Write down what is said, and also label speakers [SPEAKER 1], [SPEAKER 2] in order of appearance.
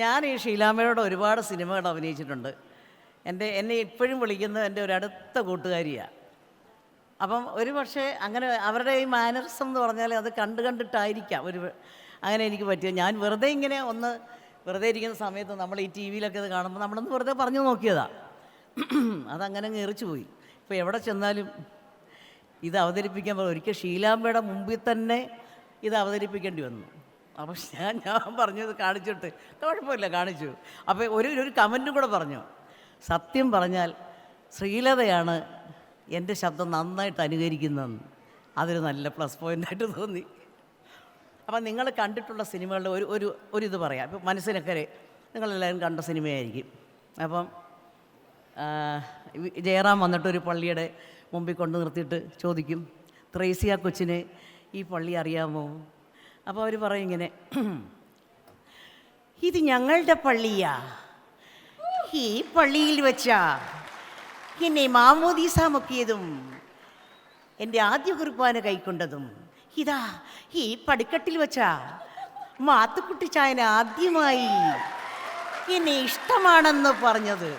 [SPEAKER 1] ഞാൻ ഈ ഷീലാമ്മയോട് ഒരുപാട് സിനിമകൾ അഭിനയിച്ചിട്ടുണ്ട്. എന്റെ എന്നെ ഇപ്പോഴും വിളിക്കുന്നത് എന്റെ ഒരു അടുത്ത കൂട്ടുകാരിയാണ് അപ്പം ഒരു പക്ഷേ അങ്ങനെ അവരുടെ ഈ മാനറിസം എന്ന് പറഞ്ഞാൽ അത് കണ്ട് കണ്ടിട്ടായിരിക്കാം. ഒരു അങ്ങനെ എനിക്ക് പറ്റിയത് ഞാൻ വെറുതെ ഇങ്ങനെ ഒന്ന് വെറുതെ ഇരിക്കുന്ന സമയത്ത് നമ്മൾ ഈ ടി വിയിലൊക്കെ ഇത് കാണുമ്പോൾ നമ്മളൊന്ന് വെറുതെ പറഞ്ഞു നോക്കിയതാണ് അതങ്ങനെ എറിച്ചു പോയി. ഇപ്പോൾ എവിടെ ചെന്നാലും ഇത് അവതരിപ്പിക്കാൻ ഒരിക്കൽ ഷീലാമ്പയുടെ മുമ്പിൽ തന്നെ ഇത് അവതരിപ്പിക്കേണ്ടി വന്നു. അപ്പോൾ ഞാൻ ഞാൻ പറഞ്ഞത് കാണിച്ചിട്ട്. കുഴപ്പമില്ല കാണിച്ചു. അപ്പോൾ ഒരു ഒരു കമന്റും കൂടെ പറഞ്ഞു. സത്യം പറഞ്ഞാൽ ശ്രീലതയാണ് എന്റെ ശബ്ദം നന്നായിട്ട് അനുകരിക്കുന്നതെന്ന്. അതൊരു നല്ല പ്ലസ് പോയിന്റായിട്ട് തോന്നി. അപ്പം നിങ്ങൾ കണ്ടിട്ടുള്ള സിനിമകളുടെ ഒരു ഒരു ഒരു ഇത് പറയാം. ഇപ്പം മനസ്സിനക്കരെ നിങ്ങളെല്ലാവരും കണ്ട സിനിമയായിരിക്കും. അപ്പം ജയറാം വന്നിട്ട് ഒരു പള്ളിയുടെ മുമ്പിൽ കൊണ്ട് നിർത്തിയിട്ട് ചോദിക്കും ത്രേസിയ കൊച്ചിനെ ഈ പള്ളി അറിയാമോ? അപ്പോൾ അവർ പറയും ഇങ്ങനെ ഇത് ഞങ്ങളുടെ പള്ളിയാ. ഈ പള്ളിയിൽ വെച്ചാ എന്നെ മാമോദീസ മുക്കിയതും എന്റെ ആദ്യ കുർബാന കൈക്കൊണ്ടതും. ഇതാ ഈ പടിക്കട്ടിൽ വെച്ചാ മാത്തുക്കുട്ടി ചായന ആദ്യമായി എന്നെ ഇഷ്ടമാണെന്ന് പറഞ്ഞത്.